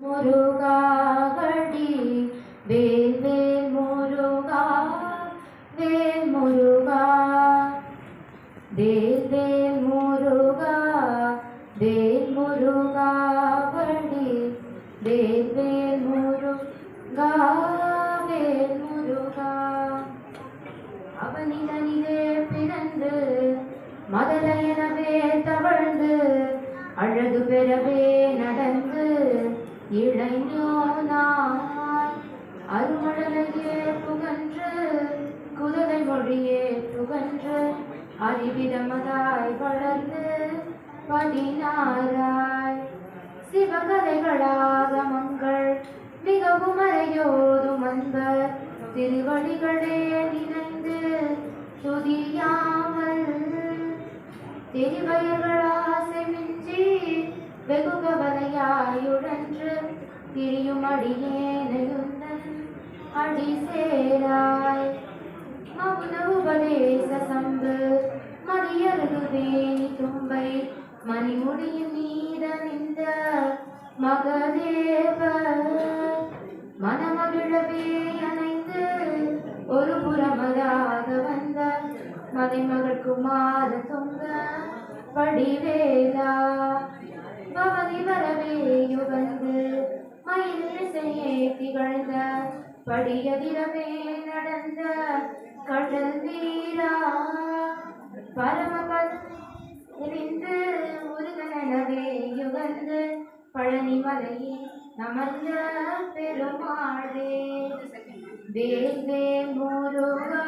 முருகாகடி வேல் வேல் முருகா வேல் முருகா. வேல் வேல் முருகா வேல் முருகாகடி வேல் வேல் முருகா வேல் முருகா. அவனிதனிலே பிறந்து மதலையனவே தவழ்ந்து அழகு பெறவே இளைஞனாய் அருமழலையே புகன்று குதிரை மொழியே புகன்று அறிவிதமதாய் வளர்ந்து பதினாராய் சிவகதைகளாகமங்கள் மிகவும் அறையோதும் அன்பர் திருவழிகளே நினைந்து துதியாமல். தெரிவயர்களாசை மிஞ்சி வெகு கவலையாயுழன்று பிரியும் அடியேனையுந்தன் அடி சேராய். மௌன உபதேச சம்பு மதியருகு வேணி தும்பை மணிமுடியின் நீதனிந்த மகதேவ. மனமகிழவே அணைந்து ஒரு புறமதாக வந்த மலைமகள் குமார தொங்க படிவேலா பவதி வரவே திகழ்ந்த படியதிரமே நடந்த கடல் வீரா பரமபத் எரிந்து முருகனவே யுகந்து பழனி மலையில் நமந்த பெருமாளே. வேல் வேல் முருகா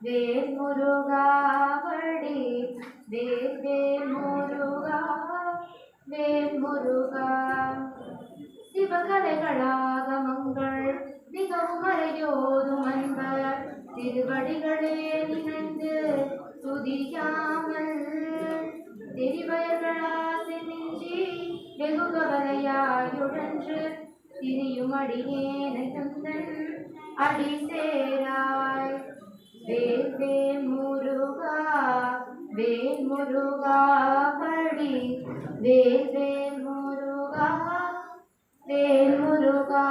வேல் முருகா வடி வேல் வேல் முருகா வேல் முருகா சிவகலைகளா மறையோதும் அன்ப திருவடிகளே நினைந்து துதியாமல் தெரிவர்களாசி நின்றி வெகு கவலையாயுழன்று திரியும் அடியேனை தந்தன் அடி சேராய் வேல் வேல் முருகா வேல் முருகா படி. வேல் வேல் முருகா வேல் முருகா